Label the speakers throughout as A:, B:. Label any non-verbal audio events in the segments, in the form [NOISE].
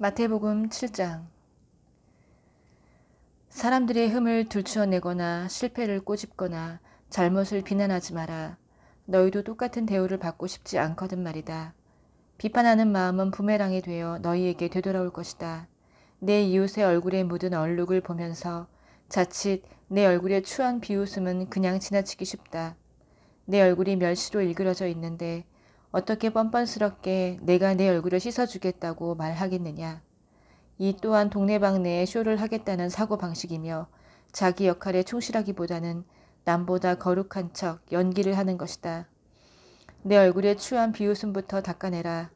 A: 마태복음 7장 사람들의 흠을 들추어내거나 실패를 꼬집거나 잘못을 비난하지 마라. 너희도 똑같은 대우를 받고 싶지 않거든 말이다. 비판하는 마음은 부메랑이 되어 너희에게 되돌아올 것이다. 내 이웃의 얼굴에 묻은 얼룩을 보면서 자칫 내 얼굴에 추한 비웃음은 그냥 지나치기 쉽다. 내 얼굴이 멸시로 일그러져 있는데 어떻게 뻔뻔스럽게 내가 내 얼굴을 씻어주겠다고 말하겠느냐. 이 또한 동네방네에 쇼를 하겠다는 사고방식이며 자기 역할에 충실하기보다는 남보다 거룩한 척 연기를 하는 것이다. 내 얼굴에 추한 비웃음부터 닦아내라.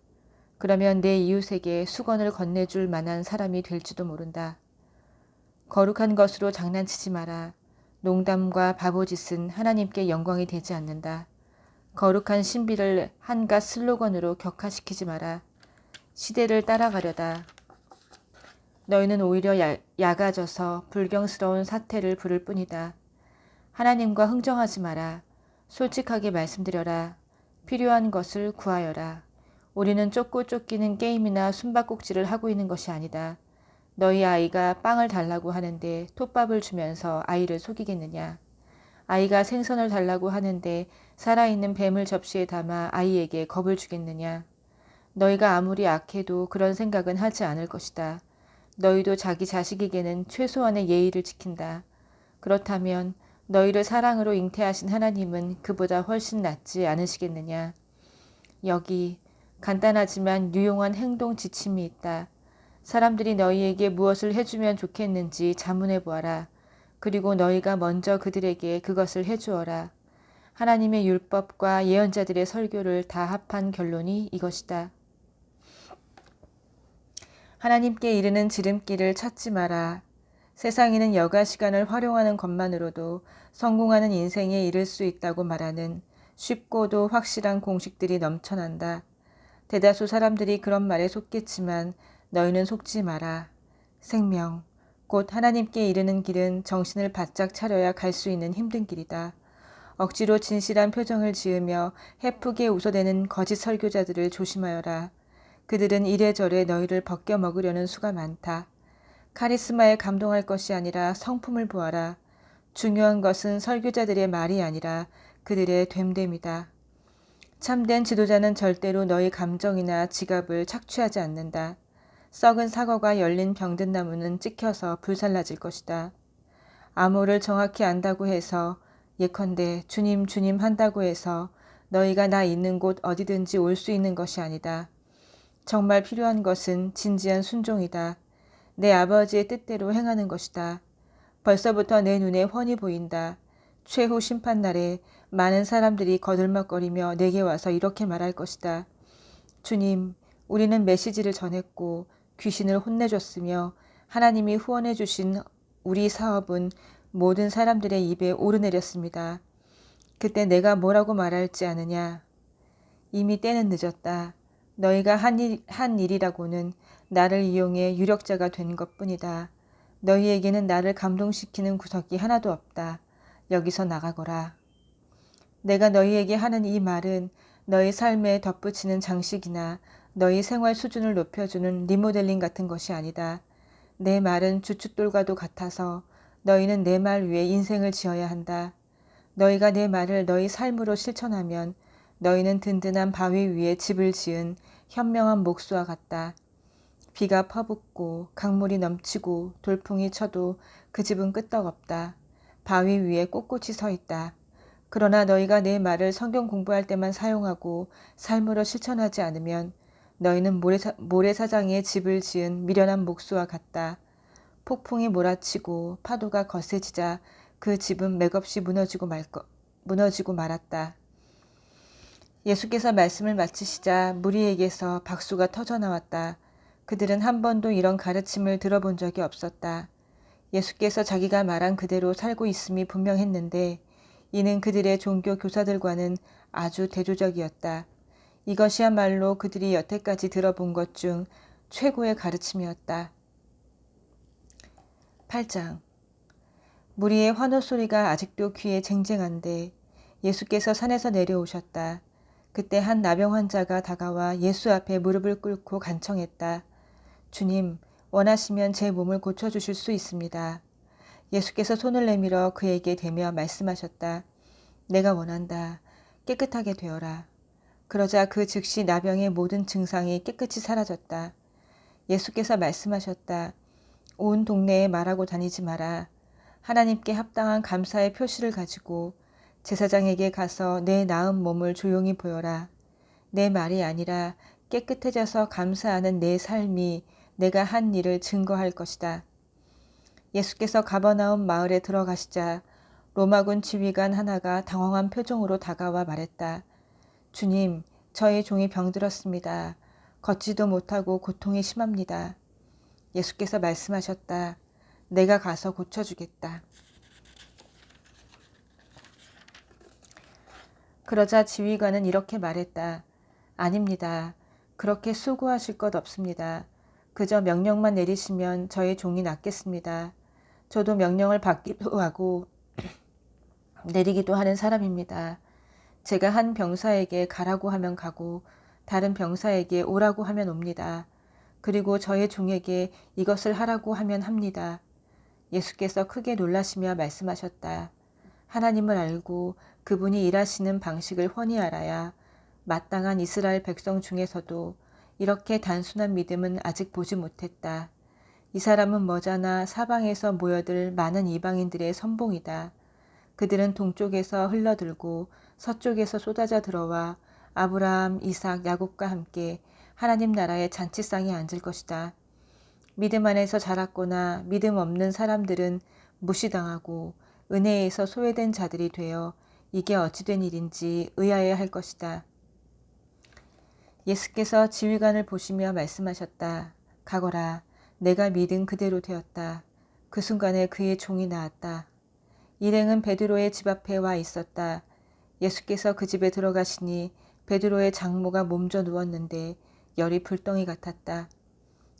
A: 그러면 내 이웃에게 수건을 건네줄 만한 사람이 될지도 모른다. 거룩한 것으로 장난치지 마라. 농담과 바보짓은 하나님께 영광이 되지 않는다. 거룩한 신비를 한갓 슬로건으로 격화시키지 마라. 시대를 따라가려다. 너희는 오히려 야, 야가져서 불경스러운 사태를 부를 뿐이다. 하나님과 흥정하지 마라. 솔직하게 말씀드려라. 필요한 것을 구하여라. 우리는 쫓고 쫓기는 게임이나 숨바꼭질을 하고 있는 것이 아니다. 너희 아이가 빵을 달라고 하는데 톱밥을 주면서 아이를 속이겠느냐. 아이가 생선을 달라고 하는데 살아있는 뱀을 접시에 담아 아이에게 겁을 주겠느냐. 너희가 아무리 악해도 그런 생각은 하지 않을 것이다. 너희도 자기 자식에게는 최소한의 예의를 지킨다. 그렇다면 너희를 사랑으로 잉태하신 하나님은 그보다 훨씬 낫지 않으시겠느냐. 여기 간단하지만 유용한 행동 지침이 있다. 사람들이 너희에게 무엇을 해주면 좋겠는지 자문해 보아라. 그리고 너희가 먼저 그들에게 그것을 해주어라. 하나님의 율법과 예언자들의 설교를 다 합한 결론이 이것이다. 하나님께 이르는 지름길을 찾지 마라. 세상에는 여가 시간을 활용하는 것만으로도 성공하는 인생에 이를 수 있다고 말하는 쉽고도 확실한 공식들이 넘쳐난다. 대다수 사람들이 그런 말에 속겠지만 너희는 속지 마라. 생명, 곧 하나님께 이르는 길은 정신을 바짝 차려야 갈 수 있는 힘든 길이다. 억지로 진실한 표정을 지으며 해프게 웃어대는 거짓 설교자들을 조심하여라. 그들은 이래저래 너희를 벗겨 먹으려는 수가 많다. 카리스마에 감동할 것이 아니라 성품을 보아라. 중요한 것은 설교자들의 말이 아니라 그들의 됨됨이다. 참된 지도자는 절대로 너희 감정이나 지갑을 착취하지 않는다. 썩은 사과가 열린 병든 나무는 찍혀서 불살라질 것이다. 암호를 정확히 안다고 해서 예컨대 주님 주님 한다고 해서 너희가 나 있는 곳 어디든지 올 수 있는 것이 아니다. 정말 필요한 것은 진지한 순종이다. 내 아버지의 뜻대로 행하는 것이다. 벌써부터 내 눈에 훤히 보인다. 최후 심판날에 많은 사람들이 거들먹거리며 내게 와서 이렇게 말할 것이다. 주님, 우리는 메시지를 전했고 귀신을 혼내줬으며 하나님이 후원해 주신 우리 사업은 모든 사람들의 입에 오르내렸습니다. 그때 내가 뭐라고 말할지 아느냐? 이미 때는 늦었다. 너희가 한, 일, 한 일이라고는 나를 이용해 유력자가 된 것뿐이다. 너희에게는 나를 감동시키는 구석이 하나도 없다. 여기서 나가거라. 내가 너희에게 하는 이 말은 너희 삶에 덧붙이는 장식이나 너희 생활 수준을 높여주는 리모델링 같은 것이 아니다. 내 말은 주춧돌과도 같아서 너희는 내 말 위에 인생을 지어야 한다. 너희가 내 말을 너희 삶으로 실천하면 너희는 든든한 바위 위에 집을 지은 현명한 목수와 같다. 비가 퍼붓고 강물이 넘치고 돌풍이 쳐도 그 집은 끄떡없다. 바위 위에 꼿꼿이 서 있다. 그러나 너희가 내 말을 성경 공부할 때만 사용하고 삶으로 실천하지 않으면 너희는 모래사, 모래사장에 집을 지은 미련한 목수와 같다. 폭풍이 몰아치고 파도가 거세지자 그 집은 맥없이 무너지고 말 거, 무너지고 말았다. 예수께서 말씀을 마치시자 무리에게서 박수가 터져 나왔다. 그들은 한 번도 이런 가르침을 들어본 적이 없었다. 예수께서 자기가 말한 그대로 살고 있음이 분명했는데 이는 그들의 종교 교사들과는 아주 대조적이었다. 이것이야말로 그들이 여태까지 들어본 것 중 최고의 가르침이었다. 8장 무리의 환호 소리가 아직도 귀에 쟁쟁한데 예수께서 산에서 내려오셨다. 그때 한 나병 환자가 다가와 예수 앞에 무릎을 꿇고 간청했다. 주님, 원하시면 제 몸을 고쳐주실 수 있습니다. 예수께서 손을 내밀어 그에게 대며 말씀하셨다. 내가 원한다. 깨끗하게 되어라. 그러자 그 즉시 나병의 모든 증상이 깨끗이 사라졌다. 예수께서 말씀하셨다. 온 동네에 말하고 다니지 마라. 하나님께 합당한 감사의 표시를 가지고 제사장에게 가서 내 나은 몸을 조용히 보여라. 내 말이 아니라 깨끗해져서 감사하는 내 삶이 내가 한 일을 증거할 것이다. 예수께서 가버나움 마을에 들어가시자 로마군 지휘관 하나가 당황한 표정으로 다가와 말했다. 주님, 저희 종이 병들었습니다. 걷지도 못하고 고통이 심합니다. 예수께서 말씀하셨다. 내가 가서 고쳐주겠다. 그러자 지휘관은 이렇게 말했다. 아닙니다. 그렇게 수고하실 것 없습니다. 그저 명령만 내리시면 저희 종이 낫겠습니다. 저도 명령을 받기도 하고 [CLEARS THROAT] 내리기도 하는 사람입니다. 제가 한 병사에게 가라고 하면 가고 다른 병사에게 오라고 하면 옵니다. 그리고 저의 종에게 이것을 하라고 하면 합니다. 예수께서 크게 놀라시며 말씀하셨다. 하나님을 알고 그분이 일하시는 방식을 훤히 알아야 마땅한 이스라엘 백성 중에서도 이렇게 단순한 믿음은 아직 보지 못했다. 이 사람은 머자나 사방에서 모여들 많은 이방인들의 선봉이다. 그들은 동쪽에서 흘러들고 서쪽에서 쏟아져 들어와 아브라함, 이삭, 야곱과 함께 하나님 나라의 잔치상에 앉을 것이다. 믿음 안에서 자랐거나 믿음 없는 사람들은 무시당하고 은혜에서 소외된 자들이 되어 이게 어찌된 일인지 의아해 할 것이다. 예수께서 지휘관을 보시며 말씀하셨다. 가거라. 내가 믿은 그대로 되었다. 그 순간에 그의 종이 나왔다. 일행은 베드로의 집 앞에 와 있었다. 예수께서 그 집에 들어가시니 베드로의 장모가 몸져 누웠는데 열이 불덩이 같았다.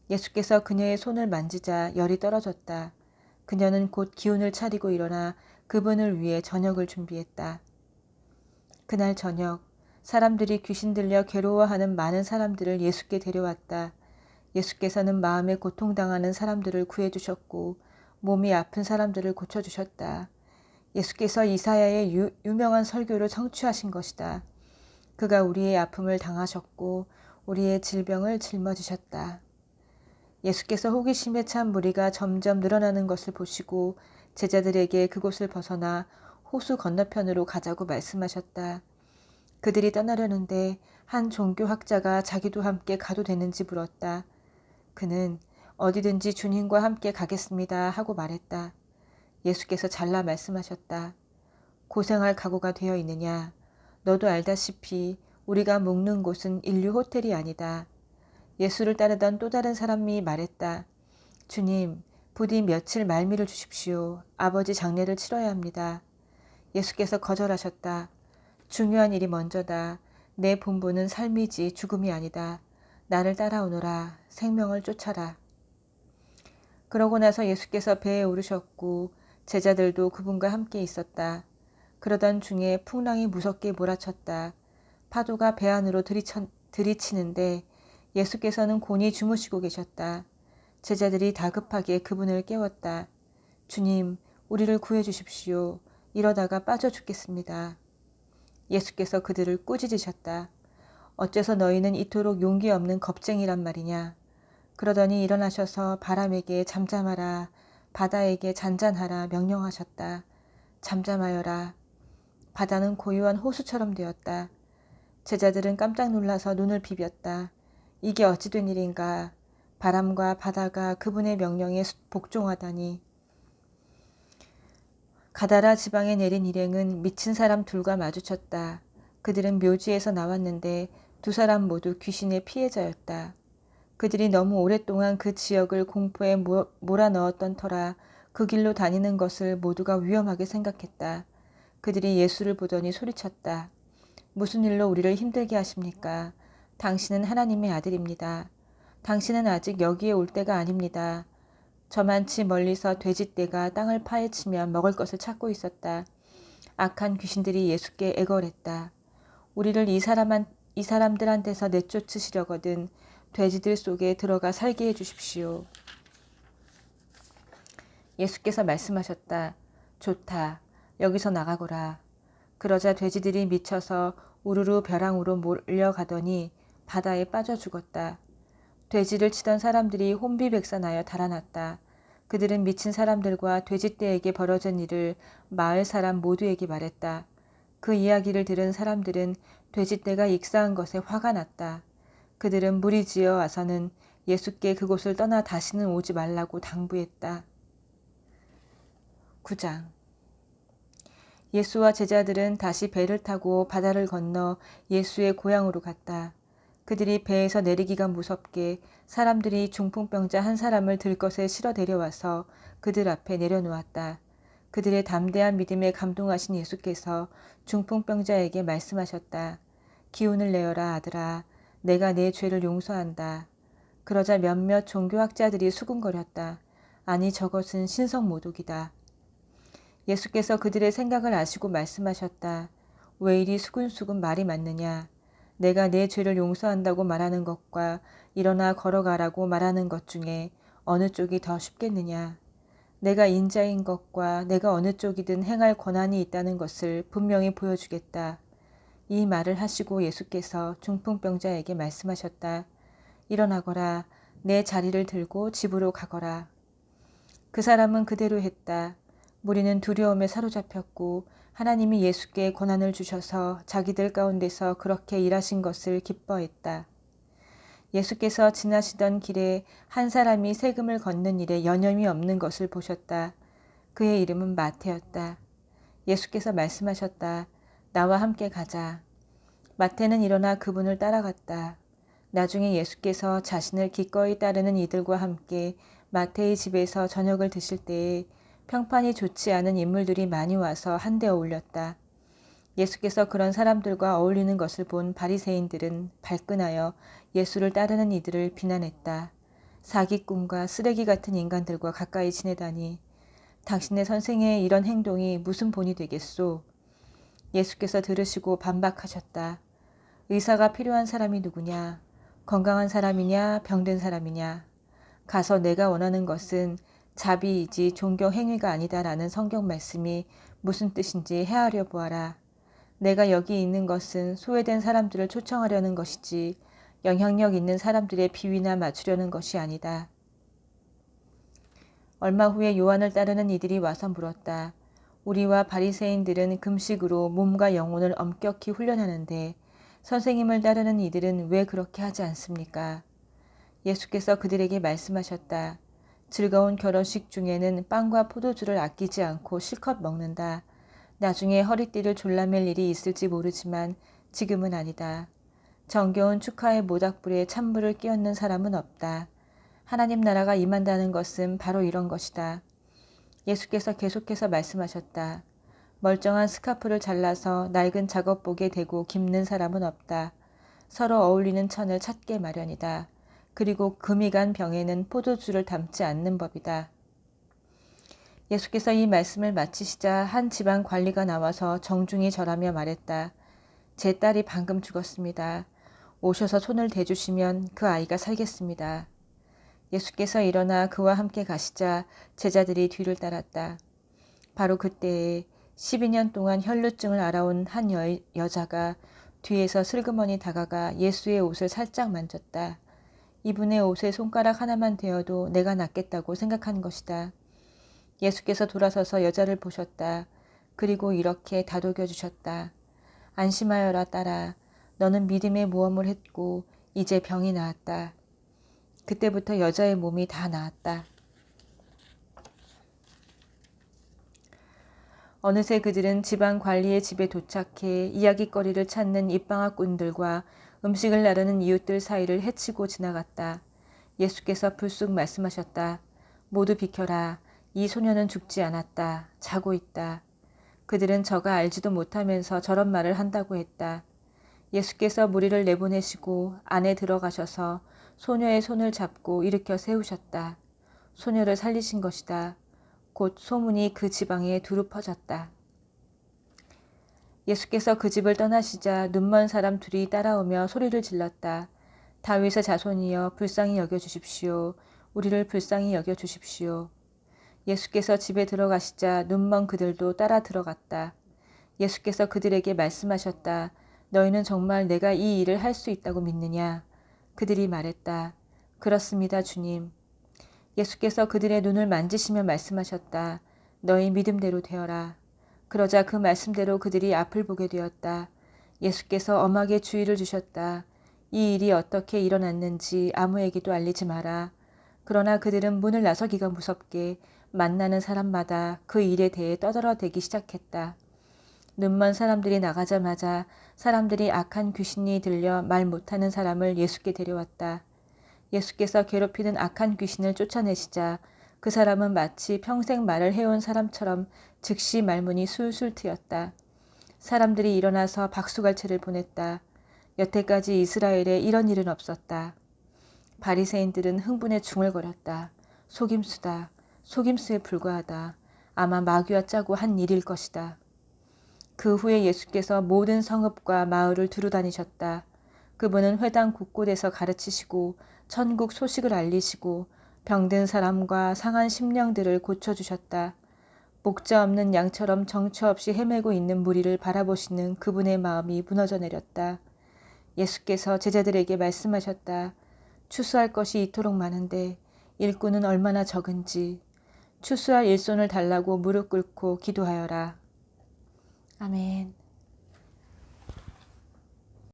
A: 예수께서 그녀의 손을 만지자 열이 떨어졌다. 그녀는 곧 기운을 차리고 일어나 그분을 위해 저녁을 준비했다. 그날 저녁 사람들이 귀신 들려 괴로워하는 많은 사람들을 예수께 데려왔다. 예수께서는 마음에 고통당하는 사람들을 구해 주셨고 몸이 아픈 사람들을 고쳐 주셨다. 예수께서 이사야의 유, 유명한 설교를 청취하신 것이다. 그가 우리의 아픔을 당하셨고 우리의 질병을 짊어지셨다. 예수께서 호기심에 찬 무리가 점점 늘어나는 것을 보시고 제자들에게 그곳을 벗어나 호수 건너편으로 가자고 말씀하셨다. 그들이 떠나려는데 한 종교학자가 자기도 함께 가도 되는지 물었다. 그는 어디든지 주님과 함께 가겠습니다 하고 말했다. 예수께서 잘라 말씀하셨다. 고생할 각오가 되어 있느냐? 너도 알다시피 우리가 묵는 곳은 인류 호텔이 아니다. 예수를 따르던 또 다른 사람이 말했다. 주님, 부디 며칠 말미를 주십시오. 아버지 장례를 치러야 합니다. 예수께서 거절하셨다. 중요한 일이 먼저다. 내 본부는 삶이지 죽음이 아니다. 나를 따라오너라. 생명을 쫓아라. 그러고 나서 예수께서 배에 오르셨고 제자들도 그분과 함께 있었다. 그러던 중에 풍랑이 무섭게 몰아쳤다. 파도가 배 안으로 들이쳐, 들이치는데 예수께서는 곤히 주무시고 계셨다. 제자들이 다급하게 그분을 깨웠다. 주님, 우리를 구해 주십시오. 이러다가 빠져 죽겠습니다. 예수께서 그들을 꾸짖으셨다. 어째서 너희는 이토록 용기 없는 겁쟁이란 말이냐. 그러더니 일어나셔서 바람에게 잠잠하라, 바다에게 잔잔하라 명령하셨다. 잠잠하여라. 바다는 고요한 호수처럼 되었다. 제자들은 깜짝 놀라서 눈을 비볐다. 이게 어찌 된 일인가. 바람과 바다가 그분의 명령에 복종하다니. 가다라 지방에 내린 일행은 미친 사람 둘과 마주쳤다. 그들은 묘지에서 나왔는데 두 사람 모두 귀신의 피해자였다. 그들이 너무 오랫동안 그 지역을 공포에 몰아넣었던 터라 그 길로 다니는 것을 모두가 위험하게 생각했다. 그들이 예수를 보더니 소리쳤다. 무슨 일로 우리를 힘들게 하십니까? 당신은 하나님의 아들입니다. 당신은 아직 여기에 올 때가 아닙니다. 저만치 멀리서 돼지떼가 땅을 파헤치며 먹을 것을 찾고 있었다. 악한 귀신들이 예수께 애걸했다. 우리를 이 사람한 이 사람들한테서 내쫓으시려거든 돼지들 속에 들어가 살게 해 주십시오. 예수께서 말씀하셨다. 좋다. 여기서 나가거라. 그러자 돼지들이 미쳐서 우르르 벼랑으로 몰려가더니 바다에 빠져 죽었다. 돼지를 치던 사람들이 혼비백산하여 달아났다. 그들은 미친 사람들과 돼지떼에게 벌어진 일을 마을 사람 모두에게 말했다. 그 이야기를 들은 사람들은 돼지떼가 익사한 것에 화가 났다. 그들은 무리지어 와서는 예수께 그곳을 떠나 다시는 오지 말라고 당부했다. 9장 예수와 제자들은 다시 배를 타고 바다를 건너 예수의 고향으로 갔다. 그들이 배에서 내리기가 무섭게 사람들이 중풍병자 한 사람을 들것에 실어 데려와서 그들 앞에 내려놓았다. 그들의 담대한 믿음에 감동하신 예수께서 중풍병자에게 말씀하셨다. 기운을 내어라 아들아. 내가 내 죄를 용서한다. 그러자 몇몇 종교학자들이 수군거렸다. 아니 저것은 신성모독이다. 예수께서 그들의 생각을 아시고 말씀하셨다. 왜 이리 수근수근 말이 맞느냐. 내가 내 죄를 용서한다고 말하는 것과 일어나 걸어가라고 말하는 것 중에 어느 쪽이 더 쉽겠느냐. 내가 인자인 것과 내가 어느 쪽이든 행할 권한이 있다는 것을 분명히 보여주겠다. 이 말을 하시고 예수께서 중풍병자에게 말씀하셨다. 일어나거라. 내 자리를 들고 집으로 가거라. 그 사람은 그대로 했다. 무리는 두려움에 사로잡혔고 하나님이 예수께 권한을 주셔서 자기들 가운데서 그렇게 일하신 것을 기뻐했다. 예수께서 지나시던 길에 한 사람이 세금을 걷는 일에 여념이 없는 것을 보셨다. 그의 이름은 마태였다. 예수께서 말씀하셨다. 나와 함께 가자. 마태는 일어나 그분을 따라갔다. 나중에 예수께서 자신을 기꺼이 따르는 이들과 함께 마태의 집에서 저녁을 드실 때에 평판이 좋지 않은 인물들이 많이 와서 한데 어울렸다. 예수께서 그런 사람들과 어울리는 것을 본 바리새인들은 발끈하여 예수를 따르는 이들을 비난했다. 사기꾼과 쓰레기 같은 인간들과 가까이 지내다니 당신의 선생의 이런 행동이 무슨 본이 되겠소? 예수께서 들으시고 반박하셨다. 의사가 필요한 사람이 누구냐? 건강한 사람이냐? 병든 사람이냐? 가서 내가 원하는 것은 자비이지 존경 행위가 아니다라는 성경 말씀이 무슨 뜻인지 헤아려 보아라. 내가 여기 있는 것은 소외된 사람들을 초청하려는 것이지 영향력 있는 사람들의 비위나 맞추려는 것이 아니다. 얼마 후에 요한을 따르는 이들이 와서 물었다. 우리와 바리새인들은 금식으로 몸과 영혼을 엄격히 훈련하는데 선생님을 따르는 이들은 왜 그렇게 하지 않습니까? 예수께서 그들에게 말씀하셨다. 즐거운 결혼식 중에는 빵과 포도주를 아끼지 않고 실컷 먹는다. 나중에 허리띠를 졸라맬 일이 있을지 모르지만 지금은 아니다. 정겨운 축하의 모닥불에 찬물을 끼얹는 사람은 없다. 하나님 나라가 임한다는 것은 바로 이런 것이다. 예수께서 계속해서 말씀하셨다. 멀쩡한 스카프를 잘라서 낡은 작업복에 대고 깁는 사람은 없다. 서로 어울리는 천을 찾게 마련이다. 그리고 금이 간 병에는 포도주를 담지 않는 법이다. 예수께서 이 말씀을 마치시자 한 집안 관리가 나와서 정중히 절하며 말했다. 제 딸이 방금 죽었습니다. 오셔서 손을 대주시면 그 아이가 살겠습니다. 예수께서 일어나 그와 함께 가시자 제자들이 뒤를 따랐다. 바로 그때에 12년 동안 혈루증을 알아온 한 여, 여자가 뒤에서 슬그머니 다가가 예수의 옷을 살짝 만졌다. 이분의 옷에 손가락 하나만 대어도 내가 낫겠다고 생각한 것이다. 예수께서 돌아서서 여자를 보셨다. 그리고 이렇게 다독여 주셨다. 안심하여라 딸아. 너는 믿음의 모험을 했고 이제 병이 나았다. 그때부터 여자의 몸이 다 나았다. 어느새 그들은 집안 관리의 집에 도착해 이야기거리를 찾는 입방아꾼들과 음식을 나르는 이웃들 사이를 헤치고 지나갔다. 예수께서 불쑥 말씀하셨다. 모두 비켜라. 이 소녀는 죽지 않았다. 자고 있다. 그들은 저가 알지도 못하면서 저런 말을 한다고 했다. 예수께서 무리를 내보내시고 안에 들어가셔서 소녀의 손을 잡고 일으켜 세우셨다. 소녀를 살리신 것이다. 곧 소문이 그 지방에 두루 퍼졌다. 예수께서 그 집을 떠나시자 눈먼 사람 둘이 따라오며 소리를 질렀다. 다윗의 자손이여 불쌍히 여겨 주십시오. 우리를 불쌍히 여겨 주십시오. 예수께서 집에 들어가시자 눈먼 그들도 따라 들어갔다. 예수께서 그들에게 말씀하셨다. 너희는 정말 내가 이 일을 할 수 있다고 믿느냐? 그들이 말했다. 그렇습니다, 주님. 예수께서 그들의 눈을 만지시며 말씀하셨다. 너희 믿음대로 되어라. 그러자 그 말씀대로 그들이 앞을 보게 되었다. 예수께서 엄하게 주의를 주셨다. 이 일이 어떻게 일어났는지 아무에게도 알리지 마라. 그러나 그들은 문을 나서기가 무섭게 만나는 사람마다 그 일에 대해 떠들어대기 시작했다. 눈먼 사람들이 나가자마자 사람들이 악한 귀신이 들려 말 못하는 사람을 예수께 데려왔다. 예수께서 괴롭히는 악한 귀신을 쫓아내시자 그 사람은 마치 평생 말을 해온 사람처럼 즉시 말문이 술술 트였다. 사람들이 일어나서 박수갈채를 보냈다. 여태까지 이스라엘에 이런 일은 없었다. 바리새인들은 흥분에 중얼거렸다. 속임수다. 속임수에 불과하다. 아마 마귀와 짜고 한 일일 것이다. 그 후에 예수께서 모든 성읍과 마을을 두루 다니셨다. 그분은 회당 곳곳에서 가르치시고 천국 소식을 알리시고 병든 사람과 상한 심령들을 고쳐주셨다. 목자 없는 양처럼 정처 없이 헤매고 있는 무리를 바라보시는 그분의 마음이 무너져 내렸다. 예수께서 제자들에게 말씀하셨다. 추수할 것이 이토록 많은데 일꾼은 얼마나 적은지 추수할 일손을 달라고 무릎 꿇고 기도하여라. 아멘.